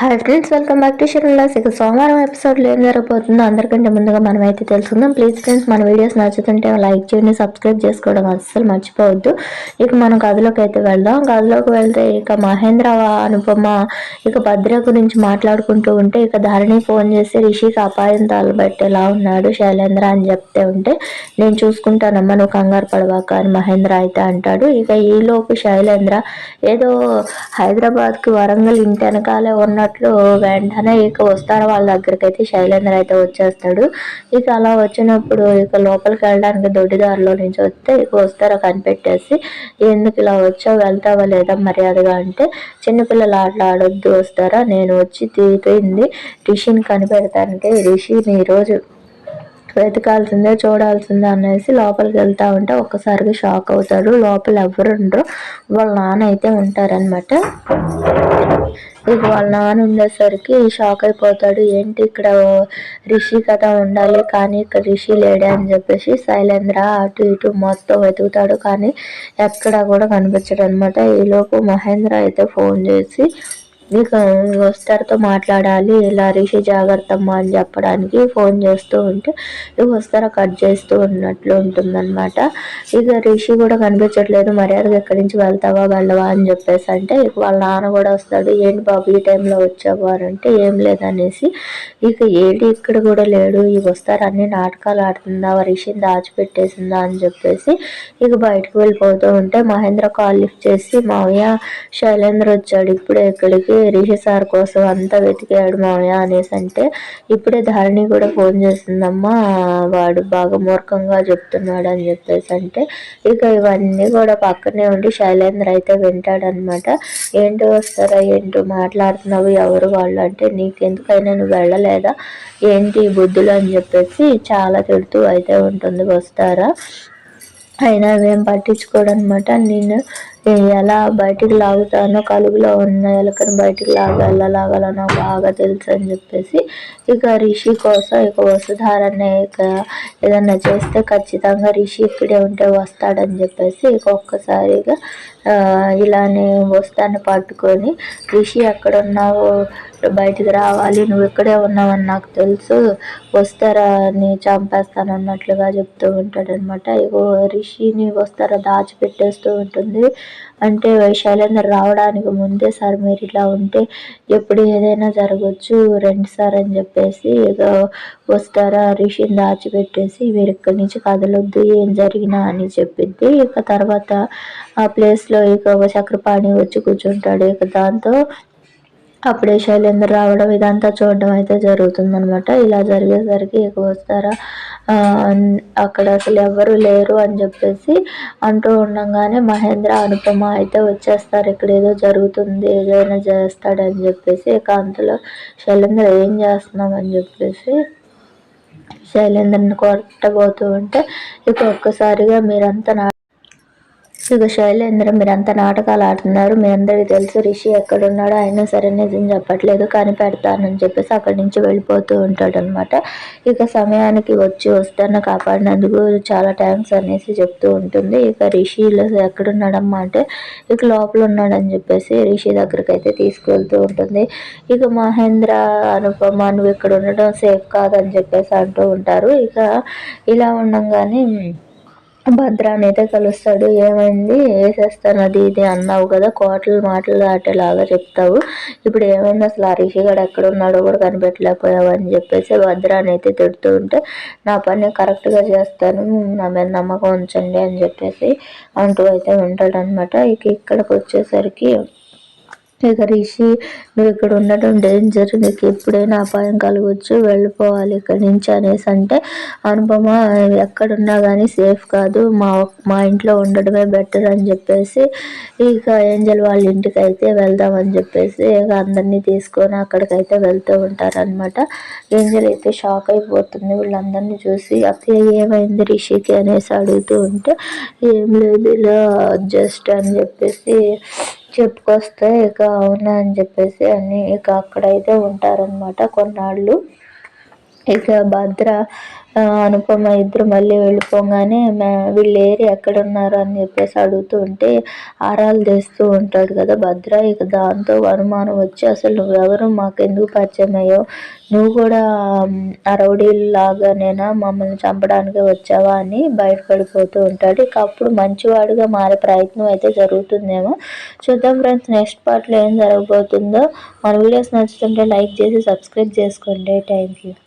Hi friends welcome back to schedules ఇక సోమవారం ఎపిసోడ్లో ఏం జరగబోతుందో అందరికంటే ముందుగా మనమైతే తెలుసుకుందాం. ప్లీజ్ ఫ్రెండ్స్ మన వీడియోస్ నచ్చుతుంటే లైక్ చేయండి సబ్స్క్రైబ్ చేసుకోవడం అస్సలు మర్చిపోవద్దు. ఇక మనం గదిలోకి అయితే వెళ్దాం. గదిలోకి వెళ్తే ఇక మహేంద్ర అనుపమ ఇక భద్ర గురించి మాట్లాడుకుంటూ ఉంటే ఇక ధరణి ఫోన్ చేసి రిషికి అపాయం తాలబెట్టేలా ఉన్నాడు శైలేంద్ర అని చెప్తే ఉంటే నేను చూసుకుంటానమ్మా నువ్వు కంగారు పడవాక అని మహేంద్ర అయితే అంటాడు. ఇక ఈలోపు శైలేంద్ర ఏదో హైదరాబాద్కి వరంగల్ ఇంటి వెనకాలే ఉన్నాడు ఉన్నట్లు వెంటనే ఇక వస్తారు వాళ్ళ దగ్గరికి అయితే శైలేంద్ర అయితే వచ్చేస్తాడు. ఇక అలా వచ్చినప్పుడు ఇక లోపలికి వెళ్ళడానికి దొడ్డిదారిలో నుంచి వస్తే ఇక వస్తారా కనిపెట్టేసి. ఎందుకు ఇలా వచ్చావు? వెళ్తావా లేదా మర్యాదగా అంటే చిన్నపిల్లలు ఆటలు ఆడొద్దు వస్తారా? నేను వచ్చి తీపోయింది రిషిని కనిపెడతానంటే రిషిని ఈరోజు వెతకాల్సిందే చూడాల్సిందే అనేసి లోపలికి వెళ్తా ఉంటే ఒక్కసారిగా షాక్ అవుతాడు. లోపల ఎవరు ఉండరు వాళ్ళ నాన్న అయితే ఉంటారనమాట ఇక వాళ్ళ నాన్న ఉండేసరికి షాక్ అయిపోతాడు. ఏంటి ఇక్కడ రిషి కథ ఉండాలి కానీ ఇక్కడ రిషి లేడే అని చెప్పేసి శైలేంద్ర అటు ఇటు మొత్తం వెతుకుతాడు. కానీ ఎక్కడ కూడా కనిపించడు అనమాట ఈలోపు మహేంద్ర అయితే ఫోన్ చేసి ఇక వస్తారతో మాట్లాడాలి ఇలా రిషి జాగ్రత్తమ్మ అని చెప్పడానికి ఫోన్ చేస్తూ ఉంటే ఇక వస్తారా? కట్ చేస్తూ ఉన్నట్లు ఉంటుందన్నమాట. ఇక రిషి కూడా కనిపించట్లేదు మర్యాదగా ఎక్కడి నుంచి వెళ్తావా? వెళ్ళవా? అని చెప్పేసి అంటే ఇక వాళ్ళ నాన్న కూడా వస్తాడు. ఏంటి బాబు ఈ టైంలో వచ్చావు? అని అంటే ఏం లేదనేసి ఇక ఏడి ఇక్కడ కూడా లేడు. ఇక వస్తారు అన్ని నాటకాలు ఆడుతుందా? రిషిని దాచిపెట్టేసిందా? అని చెప్పేసి ఇక బయటకు వెళ్ళిపోతూ ఉంటే మహేంద్ర కాల్ లిఫ్ట్ చేసి మావయ్య శైలేంద్ర వచ్చాడు. ఇప్పుడే ఇక్కడికి రిషి సార్ కోసం అంతా వెతికాడు మామయ్య అనేసి అంటే ఇప్పుడే ధరణి కూడా ఫోన్ చేసిందమ్మా వాడు బాగా మూర్ఖంగా చెప్తున్నాడు అని చెప్పేసి అంటే ఇక ఇవన్నీ కూడా పక్కనే ఉండి శైలేంద్ర అయితే వింటాడనమాట. ఏంటి వస్తారా ఏంటో మాట్లాడుతున్నావు ఎవరు వాళ్ళు అంటే నీకెందుకైనా నువ్వు వెళ్ళలేదా ఏంటి బుద్ధులు అని చెప్పేసి చాలా తిడుతూ అయితే ఉంటుంది వస్తారా? అయినా ఏం పట్టించుకోడనమాట. నేను ఎలా బయటికి లాగుతానో కలుగులో ఉన్న ఎలకని బయటికి లాగాల లాగాలనో బాగా తెలుసు అని చెప్పేసి ఇక రిషి కోసం ఇక వసుధారణ ఇక ఏదన్నా చేస్తే ఖచ్చితంగా రిషి ఇక్కడే ఉంటే వస్తాడని చెప్పేసి ఇక ఒక్కసారిగా ఇలానే వస్తాన్ని పట్టుకొని. రిషి ఎక్కడున్నావు బయటికి రావాలి. నువ్వు ఇక్కడే ఉన్నావని నాకు తెలుసు. వస్తారా? నీ చంపేస్తాను అన్నట్లుగా చెప్తూ ఉంటాడనమాట ఇగో రిషిని వస్తారా? దాచిపెట్టేస్తూ ఉంటుంది. అంటే శైలేందర్ రావడానికి ముందే సార్ మీరు ఇలా ఉంటే ఎప్పుడు ఏదైనా జరగచ్చు రెండు సార్ అని చెప్పేసి ఇక వస్తారా రిషిని దాచిపెట్టేసి మీరు ఇక్కడి నుంచి కదలొద్దు ఏం జరిగినా అని చెప్పిద్ది. ఇక తర్వాత ఆ ప్లేస్లో ఇక చక్రపాణి వచ్చి కూర్చుంటాడు. ఇక దాంతో అప్పుడే శైలేంద్ర రావడం ఇదంతా చూడడం అయితే జరుగుతుందనమాట ఇలా జరిగేసరికి ఇక వస్తారా? అక్కడ అసలు ఎవరు లేరు అని చెప్పేసి అంటూ ఉండగానే మహేంద్ర అనుపమ అయితే వచ్చేస్తారు. ఇక్కడ ఏదో జరుగుతుంది ఏదైనా చేస్తాడని చెప్పేసి ఇక అంతలో శైలేంద్ర ఏం చేస్తున్నాం అని చెప్పేసి శైలేంద్రని కొట్టబోతూ ఉంటే ఇక ఒక్కసారిగా మీరంతా ఇక శైలేంద్ర మీరంతా నాటకాలు ఆడుతున్నారు. మీ అందరికీ తెలుసు రిషి ఎక్కడున్నాడో. అయినా సరే నిజం చెప్పట్లేదు. కానీ పెడతానని చెప్పేసి అక్కడి నుంచి వెళ్ళిపోతూ ఉంటాడు అనమాట ఇక సమయానికి వచ్చి వస్తాను. కాపాడినందుకు చాలా థ్యాంక్స్ అనేసి చెప్తూ ఉంటుంది. ఇక రిషిలో ఎక్కడున్నాడమ్మా అంటే ఇక లోపల ఉన్నాడని చెప్పేసి రిషి దగ్గరికి అయితే తీసుకువెళ్తూ ఉంటుంది. ఇక మహేంద్ర అనుపమ నువ్వు ఇక్కడ ఉండడం సేఫ్ కాదని చెప్పేసి అంటూ ఉంటారు. ఇక ఇలా ఉండగానే భద్ర అయితే కలుస్తాడు. ఏమైంది? వేసేస్తాను అది ఇది అన్నావు కదా కోటలు మాటలు దాటేలాగా చెప్తావు. ఇప్పుడు ఏమైంది? అసలు ఆ రిషిగాడు ఎక్కడ ఉన్నాడో కూడా కనిపెట్టలేకపోయావు అని చెప్పేసి భద్ర అయితే తిడుతూ ఉంటే నా పని కరెక్ట్గా చేస్తాను. నా మీద నమ్మకం ఉంచండి అని చెప్పేసి అంటూ అయితే ఉంటాడనమాట ఇక ఇక్కడికి వచ్చేసరికి ఇక రిషి నువ్వు ఇక్కడ ఉండటం డేంజర్ నీకు ఎప్పుడైనా అపాయం కలగవచ్చు వెళ్ళిపోవాలి ఇక్కడి నుంచి అనేసి అంటే అనుపమ ఎక్కడున్నా కానీ సేఫ్ కాదు మా మా ఇంట్లో ఉండడమే బెటర్ అని చెప్పేసి ఇక ఏంజల్ వాళ్ళ ఇంటికి అయితే వెళ్దామని చెప్పేసి ఇక అందరినీ తీసుకొని అక్కడికైతే వెళ్తూ ఉంటారనమాట ఏంజల్ అయితే షాక్ అయిపోతుంది వీళ్ళందరినీ చూసి అత్తయ్య ఏమైంది రిషికి? అనేసి అడుగుతూ ఉంటే ఏం లేదు ఇలా జస్ట్ అని చెప్పేసి చెప్పుకొస్తే ఇక అవునా అని చెప్పేసి అని ఇక అక్కడైతే ఉంటారనమాట కొన్నాళ్ళు. ఇక భద్ర అనుపమ ఇద్దరు మళ్ళీ వెళ్ళిపోగానే "మే- వీళ్ళు ఏరి ఎక్కడ ఉన్నారు అని చెప్పేసి అడుగుతూ ఉంటే ఆరాలు తెస్తూ ఉంటాడు కదా భద్ర ఇక దాంతో అనుమానం వచ్చి అసలు నువ్వెవరు? మాకు ఎందుకు పరిచయం అయ్యావు? నువ్వు కూడా అరవడీలాగానేనా మమ్మల్ని చంపడానికి వచ్చావా అని బయటపడిపోతూ ఉంటాడు. ఇక అప్పుడు మంచివాడుగా మారే ప్రయత్నం అయితే జరుగుతుందేమో. చూద్దాం ఫ్రెండ్స్ నెక్స్ట్ పార్ట్లో ఏం జరగబోతుందో. మన వీడియోస్ నచ్చుతుంటే లైక్ చేసి సబ్స్క్రైబ్ చేసుకోండి. Thank you.